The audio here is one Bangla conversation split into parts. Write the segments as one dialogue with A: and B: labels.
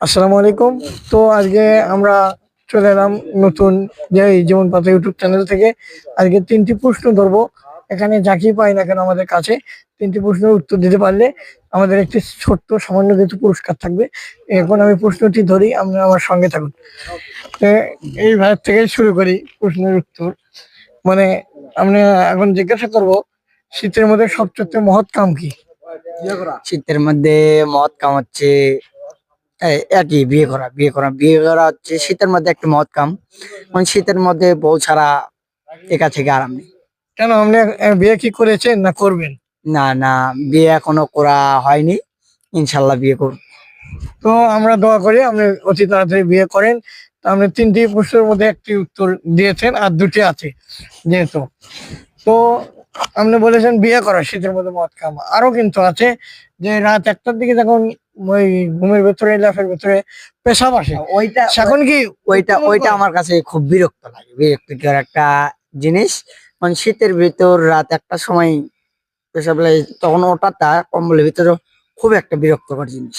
A: আসসালামু আলাইকুম তো আজকে আমরা চলে এলাম নতুন যে পাতা ইউটিউব চ্যানেল থেকে। আজকে তিনটি প্রশ্ন ধরবো। এখানে যাকে পাই না কেন আমাদের কাছে তিনটি প্রশ্নের উত্তর দিতে পারলে আমাদের একটি ছোট্ট সামান্য কিছু পুরস্কার থাকবে। এখন আমি প্রশ্নটি ধরি আপনারা আমার সঙ্গে থাকুন। এই ভাইয়ের থেকে শুরু করি প্রশ্নের উত্তর। মানে আমি এখন জিজ্ঞাসা করব, শীতের মধ্যে সবচেয়ে মহৎ কাম কি?
B: শীতের মধ্যে মহৎ কাম হচ্ছে একই বিয়ে করা বিয়ে করা বিয়ে করা হচ্ছে শীতের মধ্যে একটা মদ কাম মানে শীতের মধ্যে বউ ছাড়া একা থেকে আরাম নেই।
A: কেন? আপনি বিয়ে কি করেছেন না করবেন?
B: না না বিয়ে এখনও করা হয়নি। ইনশাল্লাহ বিয়ে করব।
A: তো আমরা দোয়া করি আপনি অতি তাড়াতাড়ি বিয়ে করেন। তো আপনি তিনটি প্রশ্নের মধ্যে একটি উত্তর দিয়েছেন আর দুটি আছে যেহেতু। তো আপনি বলেছেন বিয়ে করা শীতের মধ্যে মদ কাম আরও কিন্তু আছে যে রাত একটার দিকে যখন ওই ঘুমের ভেতরে লাফের ভেতরে পেশাব আসে
B: ওইটা
A: এখন কি
B: ওইটা ওইটা আমার কাছে খুব বিরক্ত লাগে বিরক্তিকর একটা জিনিস। মানে শীতের ভেতর রাত একটা সময় পেশাব লাগে তখন ওটা ওটাটা কম্বলের ভিতরে খুব একটা বিরক্তকর জিনিস।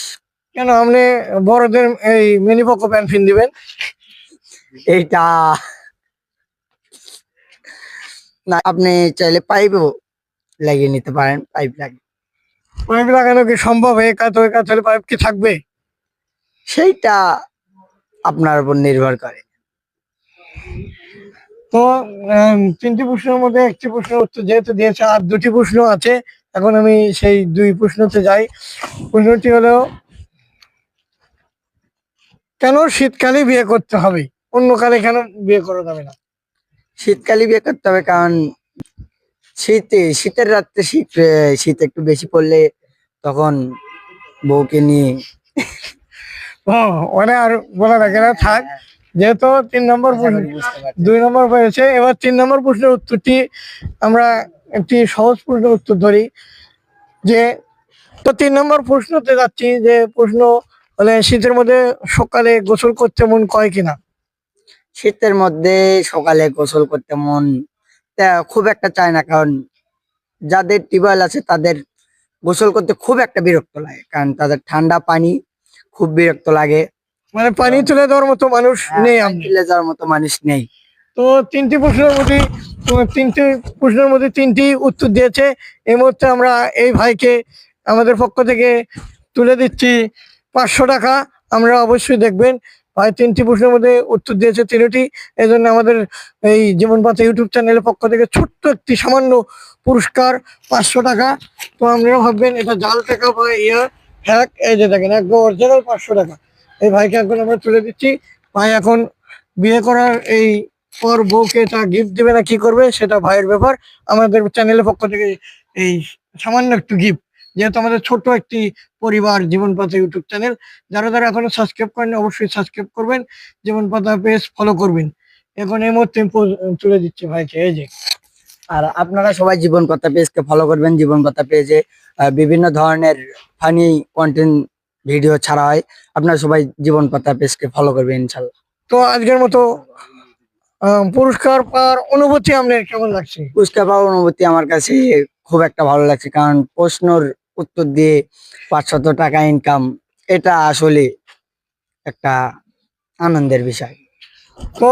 A: কেন আপনি বড়দের এই মিনিপক্ষ প্যান্ট ফিন দিবেন?
B: এইটা না আপনি চাইলে পাইপও লাগিয়ে নিতে পারেন পাইপ লাগে
A: পাইপ লাগানো কি সম্ভব? কাজ ওই কাজ হলে পাইপ কি থাকবে?
B: সেইটা আপনার উপর নির্ভর করে।
A: তো তিনটি প্রশ্নের মধ্যে একটি প্রশ্নের উত্তর যেহেতু দিয়েছে আর দুটি প্রশ্ন আছে এখন আমি সেই দুই প্রশ্নতে যাই। প্রশ্নটি হলো কেন শীতকালে বিয়ে করতে হবে? অন্য কালে কেন বিয়ে করা যাবে না?
B: শীতকালে বিয়ে করতে হবে কারণ শীতে শীতের রাত্রে শীত শীত একটু বেশি পড়লে তখন বউকে নিয়ে
A: ও মানে আর বলা লাগে না থাক। যেহেতু তিন নম্বর প্রশ্ন দুই নম্বর হয়েছে এবার তিন নম্বর প্রশ্নের উত্তরটি আমরা একটি সহজ প্রশ্নের উত্তর ধরি। যে তো তিন নম্বর প্রশ্নতে যাচ্ছি যে প্রশ্ন মানে শীতের মধ্যে সকালে গোসল করতে মন কয় কিনা?
B: শীতের মধ্যে সকালে গোসল করতে মন খুব একটা চায় না কারণ যাদের টিউবওয়েল আছে তাদের গোসল করতে খুব একটা বিরক্ত লাগে কারণ তাদের ঠান্ডা পানি খুব বিরক্ত লাগে।
A: মানে পানি তুলে দেওয়ার মতো মানুষ নেই
B: পানি
A: আপনি
B: তুলে যাওয়ার মতো মানুষ নেই।
A: তো তিনটি প্রশ্নের মধ্যে তিনটি প্রশ্নের মধ্যে তিনটি উত্তর দিয়েছে। এই মুহূর্তে আমরা এই ভাইকে আমাদের পক্ষ থেকে তুলে দিচ্ছি পাঁচশো টাকা। আমরা অবশ্যই দেখবেন ভাই তিনটি প্রশ্নের মধ্যে উত্তর দিয়েছে তিনটি। এই জন্য আমাদের এই জীবন পাতা ইউটিউব চ্যানেলের পক্ষ থেকে ছোট্ট একটি সামান্য পুরস্কার, পাঁচশো টাকা। তো আপনারা ভাববেন, এটা জাল টাকা বা ইয়ার হ্যাক এই যে দেখেন, একদম অরিজিনাল পাঁচশো টাকা। এই ভাইকে এখন আমরা তুলে দিচ্ছি। ভাই এখন বিয়ে করার এই পর বউকে তা গিফট দেবে না, কি করবে, সেটা ভাইয়ের ব্যাপার। আমাদের চ্যানেলের পক্ষ থেকে এই সামান্য একটু গিফট যেহেতু আমাদের ছোট একটি পরিবার জীবন পাতা ইউটিউব চ্যানেল যারা যারা এখনও সাবস্ক্রাইব করেন অবশ্যই সাবস্ক্রাইব করবেন। জীবন পাতা পেজ ফলো করবেন। এখন এই মুহূর্তে তুলে দিচ্ছি ভাইকে এই যে।
B: আর আপনারা সবাই জীবন কথা পেজকে ফলো করবেন। জীবন কথা পেজে বিভিন্ন ধরনের ফানি কন্টেন্ট ভিডিও ছাড়া হয়। আপনারা সবাই জীবন কথা পেজকে ফলো করবেন ইনশাল্লাহ
A: তো আজকের মতো পুরস্কার পাওয়ার অনুভূতি আপনার কেমন লাগছে?
B: পুরস্কার পাওয়ার অনুভূতি আমার কাছে খুব একটা ভালো লাগছে কারণ প্রশ্নর উত্তর দিয়ে পাঁচশত টাকা ইনকাম এটা আসলে একটা আনন্দের বিষয়।
A: তো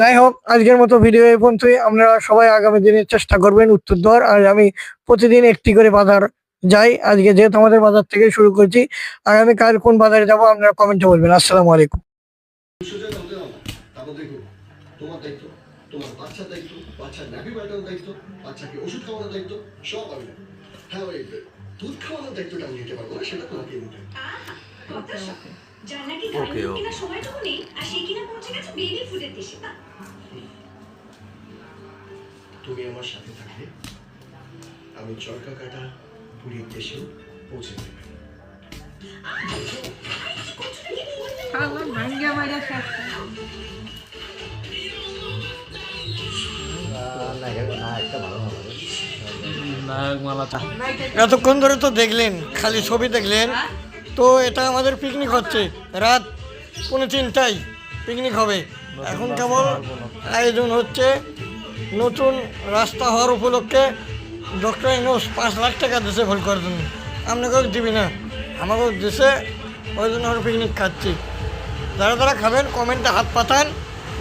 A: যাই হোক, আজকের মতো ভিডিও এই পর্যন্তই। আপনারা সবাই আগামী দিনে চেষ্টা করবেন উত্তর দেওয়ার। আর আমি প্রতিদিন একটি করে বাজার যাই। আজকে যেহেতু আমাদের বাজার থেকে শুরু করছি, আগামী কাল কোন বাজারে যাব আপনারা কমেন্টে বলবেন। আসসালামু আলাইকুম।
C: দায়িত্ব বাচ্চার নাভি দায়িত্ব, বাচ্চাকে ওষুধ খাওয়ানোর দায়িত্ব, সব আমি হ্যাঁ দুধ খাওয়ানোর দায়িত্বটা আমি নিতে পারব না সেটা তোমাকে নিতে হবে।
D: কথা শোন। যার নাকি গাড়ি কেনার সময়টুকু নেই আর সে কিনা পৌঁছে গেছে বেবি ফুডের দেশে না?
C: তুমি আমার সাথে থাকলে আমি চরকা কাটা পুরীর দেশেও পৌঁছে দেবে
A: এতক্ষণ ধরে তো দেখলেন খালি ছবি দেখলেন। তো এটা আমাদের পিকনিক হচ্ছে। রাত পৌনে তিনটায় পিকনিক হবে। এখন কেবল আয়োজন হচ্ছে নতুন রাস্তা হওয়ার উপলক্ষে ডক্টর ইনোস পাঁচ লাখ টাকা দেশে ভুল করে দেন আপনাকেও দিবি না আমাকেও দেশে ওই জন্য আমরা পিকনিক খাচ্ছি। যারা যারা খাবেন কমেন্টে হাত পাতান।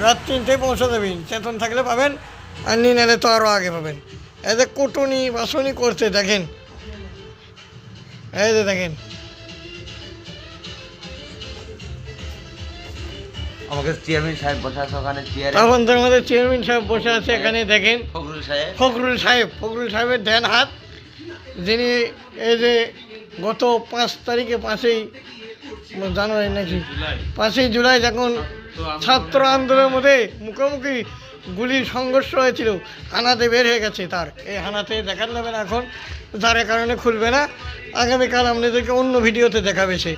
A: রাত তিনটেই পৌঁছে দেবেন। চেতন থাকলে পাবেন আর নিয়ে নিলে তো আরও আগে পাবেন। এই যে কুটুনি বাসনি করছে দেখেন। এই যে দেখেন।
E: আমাকে চেয়ারম্যান সাহেব বসে আছে ওখানে চেয়ারে।
A: তখন তো আমাদের চেয়ারম্যান সাহেব বসে আছে এখানে দেখেন।
E: ফখরুল সাহেব।
A: ফখরুল সাহেব ফখরুল সাহেবের ধ্যান হাত। যিনি এই যে গত পাঁচ তারিখে পাঁচই জানুয়ারি নাকি? পাঁচই জুলাই যখন ছাত্র আন্দোলনের মধ্যে মুখোমুখি গুলির সংঘর্ষ হয়েছিল, হানাতে বের হয়ে গেছে তার। এই হানাতে দেখান যাবে না এখন, যার কারণে খুলবে না। আগামীকাল আপনাদেরকে অন্য ভিডিওতে দেখাবে সে।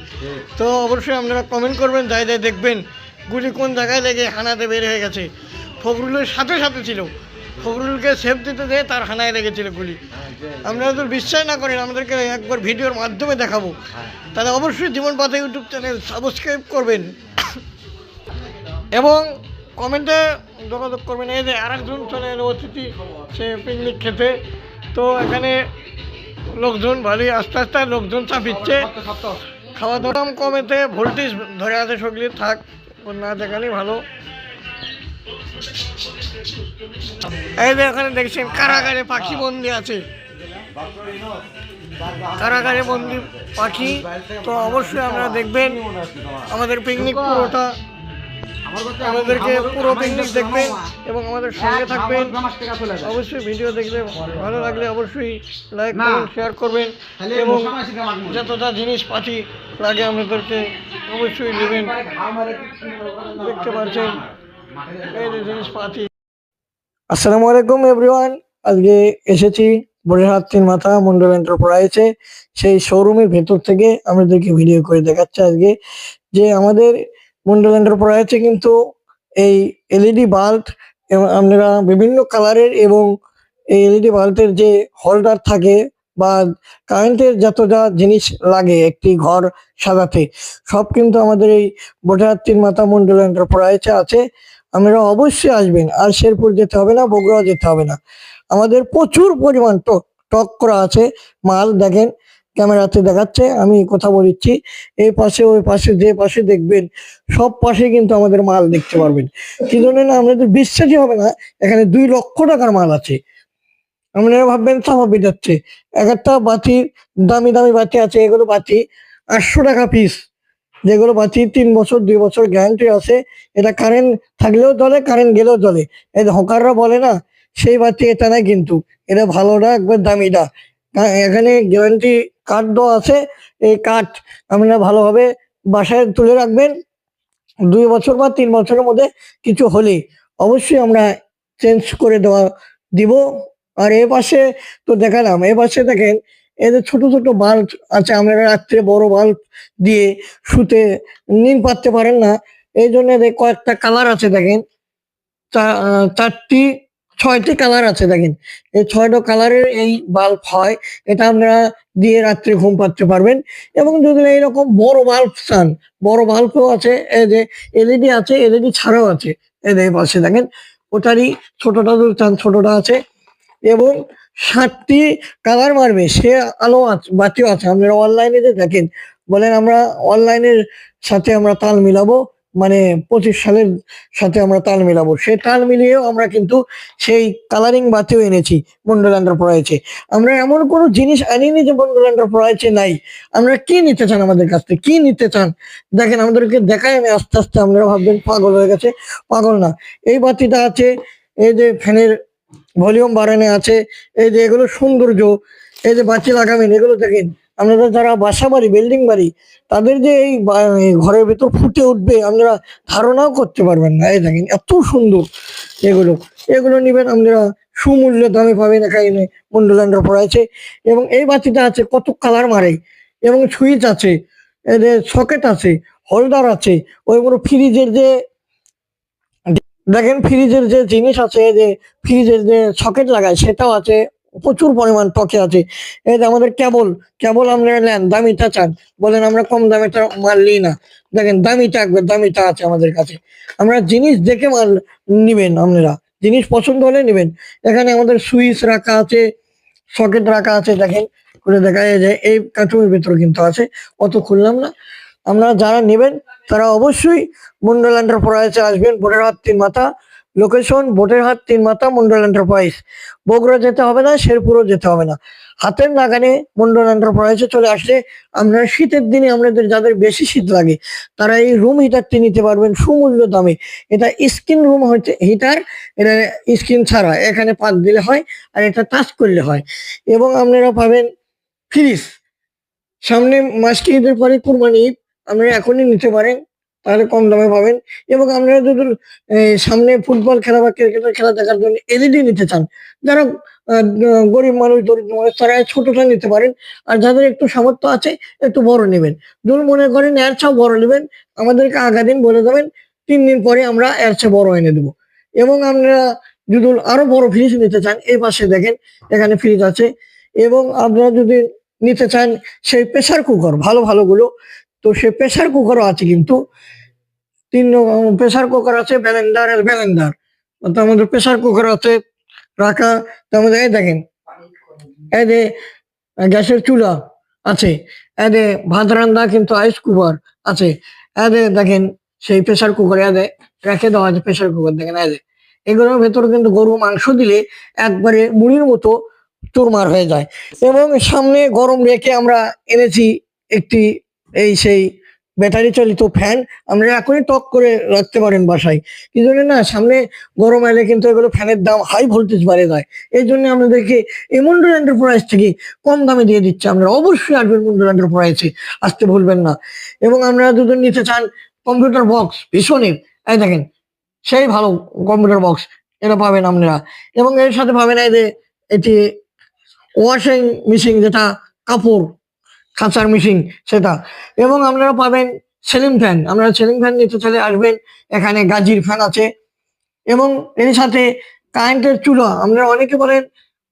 A: তো অবশ্যই আপনারা কমেন্ট করবেন, যাই যাই দেখবেন, গুলি কোন জায়গায় লেগে হানাতে বের হয়ে গেছে। ফখরুলের সাথে সাথে ছিল। ফখরুলকে সেফ দিতে দিয়ে তার হানায় লেগেছিল গুলি। আপনারা তো বিশ্বাস না করেন, আমাদেরকে একবার ভিডিওর মাধ্যমে দেখাবো। তাহলে অবশ্যই জীবন পাতা ইউটিউব চ্যানেল সাবস্ক্রাইব করবেন। এবং কমেন্টে যোগাযোগ করবেন। এই যে আরেকজন চলে এলো অতিথি, সে পিকনিক খেতে। তো এখানে লোকজন ভালোই, আস্তে আস্তে লোকজন চাপিচ্ছে। খাওয়া দাওয়া কমেতে, ভোল্টেজ ধরে আছে সগলি, থাক না দেখালেই ভালো। এই যে এখানে দেখছেন, কারাগারে পাখি বন্দি আছে। কারাগারে বন্দি পাখি, তো অবশ্যই আপনারা দেখবেন। আমাদের পিকনিক পুরোটা আমাদেরকে পুরো পিকনিক দেখবেন এবং আমাদের সঙ্গে থাকবেন। অবশ্যই ভিডিও দেখলে ভালো লাগলে অবশ্যই লাইক করবেন শেয়ার করবেন এবং যতটা জিনিসপাতি লাগে আমাদেরকে অবশ্যই নেবেন। দেখতে পাচ্ছেন এই যে জিনিসপাতি। আসসালামু আলাইকুম এভরিওয়ান আজকে এসেছি বড়িরহাট তিন মাথা মন্ডল এন্টারপ্রাইজে সেই শোরুমের ভেতর থেকে আমাদেরকে ভিডিও করে দেখাচ্ছে আজকে যে আমাদের মন্ডল এন্টারপ্রাইজে কিন্তু এই এলইডি বাল্ব আপনারা বিভিন্ন কালারের এবং এই এলইডি বাল্বের যে হোল্ডার থাকে বা কারেন্টের যত যা জিনিস লাগে একটি ঘর সাজাতে, সব কিন্তু আমাদের এই তিন মাথা মন্ডল এন্টারপ্রাইজে আছে। আপনারা অবশ্যই আসবেন। আর শেরপুর যেতে হবে না বগুড়া যেতে হবে না। আমাদের প্রচুর পরিমাণ টক টক করা আছে। মাল দেখেন ক্যামেরাতে দেখাচ্ছে, আমি কথা বলিচ্ছি। এই পাশে, ওই পাশে, যে পাশে দেখবেন, সব পাশে কিন্তু আমাদের মাল দেখতে পারবেন। কি জন্য না আপনাদের বিশ্বাসই হবে না, এখানে দুই লক্ষ টাকার মাল আছে। আপনারা ভাববেন চাপা যাচ্ছে। এক একটা বাতি, দামি দামি বাতি আছে, এগুলো বাতি আটশো টাকা পিস যেগুলো বাতি তিন বছর, দুই বছর গ্যারান্টি আছে। এটা কারেন্ট থাকলেও চলে কারেন্ট গেলেও চলে। এই হকাররা বলে না, সেই বাতি এটা না কিন্তু। এটা ভালোটা একবার দামিটা এখানে গ্যারান্টি কার্ড দেওয়া আছে, এই কাঠ আপনারা ভালোভাবে বাসায় তুলে রাখবেন। দুই বছর বা তিন বছরের মধ্যে কিছু হলে অবশ্যই আমরা চেঞ্জ করে দেওয়া দিব। আর এ পাশে তো দেখালাম, এ পাশে দেখেন এদের ছোট ছোট বাল্ব আছে আপনারা রাত্রে বড় বাল্ব দিয়ে শুতে নীল পাততে পারেন না। এই জন্য কয়েকটা কালার আছে দেখেন চারটি ছয়টি কালার আছে দেখেন। এই ছয়টা কালারের এই বাল্ব হয়, এটা আপনারা দিয়ে রাত্রে ঘুম পাচ্ছে পারবেন। এবং যদি এইরকম বড় বাল্ব চান, বড় বাল্বও আছে, এই যে এলইডি আছে এলইডি ছাড়াও আছে যে পাশে দেখেন, ওটারই ছোটটা যদি চান, ছোটটা আছে। এবং ষাটটি কালার মারবে, সে আলো আছে বাতিও আছে, আপনারা অনলাইনে যে দেখেন, বলেন আমরা অনলাইনের সাথে আমরা তাল মিলাবো। মানে পঁচিশ সালের সাথে আমরা তাল মিলাবো। সেই তাল মিলিয়েও আমরা কিন্তু সেই কালারিং বাতিও এনেছি মন্ডল এন্টারপ্রাইজে আমরা এমন কোনো জিনিস আনিনি যে মন্ডল এন্টারপ্রাইজে নাই। আমরা কি নিতে চান আমাদের কাছ থেকে? কি নিতে চান? দেখেন, আমাদেরকে দেখাই আমি আস্তে আস্তে, আপনারা ভাববেন পাগল হয়ে গেছে। পাগল না। এই বাতিটা আছে, এই যে ফ্যানের ভলিউম বাড়ানো আছে, এই যে এগুলো সৌন্দর্য, এই যে বাতি লাগাবেন, এগুলো দেখেন। আপনারা যারা বাসা বাড়ি বিল্ডিং বাড়ি, তাদের যে এই ঘরের ভেতর ফুটে উঠবে, আপনারা ধারণাও করতে পারবেন না। এই দেখেন, এত সুন্দর এগুলো। এগুলো নিবেন আপনারা সুমূল্য দামে পাবেন এখানে মন্ডলান্ডার পড়াইছে। এবং এই বাতিটা আছে, কত কালার মারে। এবং সুইচ আছে এদের সকেট আছে হোল্ডার আছে, ওই ওইগুলো ফ্রিজের যে দেখেন, ফ্রিজের যে জিনিস আছে যে ফ্রিজের যে সকেট লাগায়, সেটাও আছে। প্রচুর পরিমাণ টকে আছে। এই যে আমাদের কেবল কেবল আপনারা নেন, দামিটা চান। বলেন আমরা কম দামিটা মাল নিই না। দেখেন দামিটা একবার, দামিটা আছে আমাদের কাছে। আমরা জিনিস দেখে মাল নিবেন আপনারা। জিনিস পছন্দ হলে নেবেন। এখানে আমাদের সুইচ রাখা আছে, সকেট রাখা আছে, দেখেন। করে দেখা যায় এই কার্টুনের ভেতরে কিন্তু আছে, অত খুললাম না। আপনারা যারা নেবেন, তারা অবশ্যই মন্ডল এন্টারপ্রাইজে আসবেন বোটের হাট তিন মাথা। লোকেশন বোটের হাট, তিন মাথা মন্ডল এন্টারপ্রাইজ বগুড়া যেতে হবে না, শেরপুরও যেতে হবে না। হাতের নাগানে মন্ডল এন্টারপ্রাইজে চলে আসলে আপনারা শীতের দিনে আপনাদের যাদের বেশি শীত লাগে, তারা এই রুম হিটারটি নিতে পারবেন সুমূল্য দামে। এটা স্ক্রিন রুম হচ্ছে হিটার এটা স্ক্রিন ছাড়া। এখানে পাত দিলে হয় আর এটা টাচ করলে হয়। এবং আপনারা পাবেন ফ্রিজ সামনে মাসকে ঈদের পরে কুরবানি ঈদ, আপনারা এখনই নিতে পারেন। তাহলে কম দামে পাবেন এবং আপনারা যদি সামনে ফুটবল খেলা বা ক্রিকেটের খেলা দেখার জন্য এলইডি নিতে চান যারা গরিব মানুষ, দরিদ্র মানুষ, তারা ছোটটা নিতে পারেন। আর যাদের একটু সামর্থ্য আছে, একটু বড় নেবেন। যদি মনে করেন এর চেয়েও বড় নেবেন, আমাদেরকে আগা দিন বলে দেবেন, তিন দিন পরে আমরা এর চেয়ে বড় এনে দেবো। এবং আপনারা যদি আরও বড় ফ্রিজ নিতে চান, এই পাশে দেখেন, এখানে ফ্রিজ আছে। এবং আপনারা যদি নিতে চান, সেই প্রেসার কুকার ভালো ভালো গুলো তো সে প্রেশার কুকারও আছে কিন্তু। তিন প্রেশার কুকার আছে ব্যালেন্ডার আর ব্যালেন্ডার তো আমাদের প্রেশার কুকার আছে, রাখা, তো আমাদের এই দেখেন, এই যে গ্যাসের চুলা আছে এদে ভাত রান্না কিন্তু আইস কুকার আছে এদে দেখেন, সেই প্রেসার কুকার এদে রেখে দেওয়া আছে প্রেসার কুকার দেখেন এদে এগুলোর ভেতরে কিন্তু গরু মাংস দিলে একবারে মুড়ির মতো চুরমার হয়ে যায়। এবং সামনে গরম রেখে আমরা এনেছি একটি এই সেই ব্যাটারি চালিত ফ্যান আমরা এখনই টক করে রাখতে পারেন বাসায়। কি জন্য না, সামনে গরম এলে কিন্তু এগুলো ফ্যানের দাম হাই ভোল্টেজ বাড়ে যায়। এই জন্য আপনাদেরকে এই মন্ডল এন্টারপ্রাইজ থেকে কম দামে দিয়ে দিচ্ছে। আপনারা অবশ্যই আসবেন মন্ডল এন্টারপ্রাইজে আসতে ভুলবেন না। এবং আপনারা দুজন নিতে চান কম্পিউটার বক্স ভীষণের এই দেখেন, সেই ভালো কম্পিউটার বক্স এটা পাবেন আপনারা। এবং এর সাথে পাবেন এই যে, এটি ওয়াশিং মেশিন যেটা কাপড়। কাঁচার মেশিন সেটা। এবং আপনারা পাবেন সেলিম ফ্যান আপনারা সেলিম ফ্যান নিতে চাইলে আসবেন, এখানে গাজির ফ্যান আছে। এবং এর সাথে কারেন্টের চুলা, আপনারা অনেকে বলেন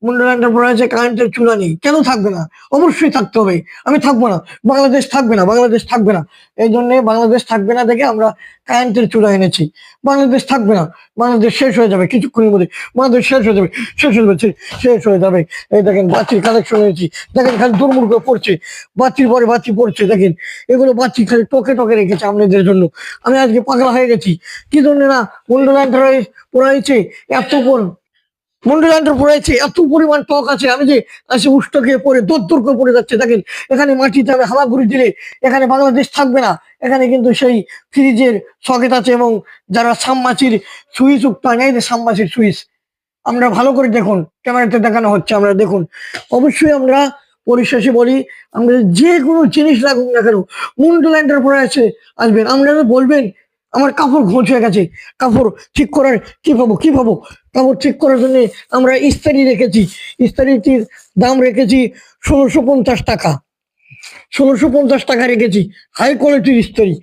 A: মুন্ডল এন্টারপ্রাইজে কারেন্টের চুলা নেই। কেন থাকবে না? অবশ্যই থাকতে হবে। আমি থাকব না। বাংলাদেশ থাকবে না, বাংলাদেশ থাকবে না। এই জন্য বাংলাদেশ থাকবে না দেখে আমরা কারেন্টের চুলা এনেছি। বাংলাদেশ থাকবে না। বাংলাদেশ শেষ হয়ে যাবে কিছুক্ষণের মধ্যে। বাংলাদেশ শেষ হয়ে যাবে। শেষ হয়ে যাবে, শেষ হয়ে যাবে। এই দেখেন বাচ্চির কালেকশন এনেছি। দেখেন খালি দুর্মুর করে পড়ছে। বাচ্চির পরে বাচ্চি পড়ছে, দেখেন। এগুলো বাচ্চি খালি টকে টকে রেখেছে আপনাদের জন্য। আমি আজকে পাগলা হয়ে গেছি। কি জন্য না এন্টারপ্রাইজ পড়াইছে? এত পর মুন্ডল এন্টার পড়াইছে এত পরিমাণ টক আছে, আমি যে আসে উষ্ঠ খেয়ে পড়ে দর দর করে পড়ে যাচ্ছে, দেখেন, এখানে মাটিতে আমি হামাগুড়ি দিলে এখানে বাংলাদেশ থাকবে না, এখানে কিন্তু সেই ফ্রিজের সকেট আছে এবং যারা সামমাছির সুইচ উক্ত নেই যে সামমাছির সুইচ, আমরা ভালো করে দেখুন, ক্যামেরাতে দেখানো হচ্ছে, আমরা দেখুন, অবশ্যই আমরা পরিশেষে বলি, আমরা যে কোনো জিনিস লাগুক না কেন মুন্ডল্যান্ডের পরে আছে, আসবেন, আপনারা বলবেন আমার কাপড় ঘোঁচ হয়ে গেছে। কাপড় ঠিক করার কি পাবো কি পাবো? কাপড় ঠিক করার জন্য আমরা ইস্তারি রেখেছি। ইস্তারিটির দাম রেখেছি ষোলোশো পঞ্চাশ টাকা। ষোলোশো পঞ্চাশ টাকা রেখেছি হাই কোয়ালিটির ইস্তারি।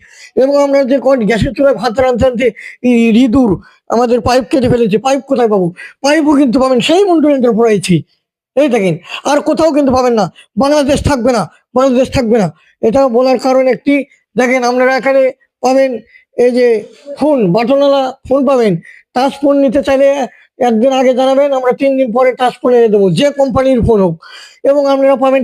A: এবং আমরা যে গ্যাসের চুলায় ভাত রাঁধতে রাঁধতে রিদুর আমাদের পাইপ কেটে ফেলেছে। পাইপ কোথায় পাবো? পাইপও কিন্তু পাবেন সেই মন্ডল এন্টারপ্রাইজে এই দেখেন, আর কোথাও কিন্তু পাবেন না। বাংলাদেশ থাকবে না, বাংলাদেশ থাকবে না। এটা বলার কারণ একটি। দেখেন, আপনারা এখানে পাবেন এই যে ফোন, বাটনওয়ালা ফোন পাবেন। টাচ ফোন নিতে চাইলে একদিন আগে জানাবেন, আমরা তিন দিন পরে টাচ ফোন এনে দেবো, যে কোম্পানির ফোন হোক। এবং আপনারা পাবেন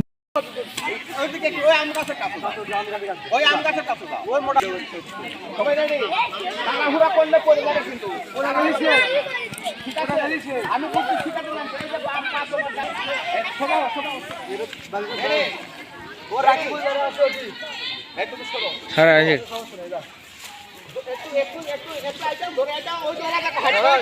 E: আছে એટલું એટલું એટલું એટલા હોય જરા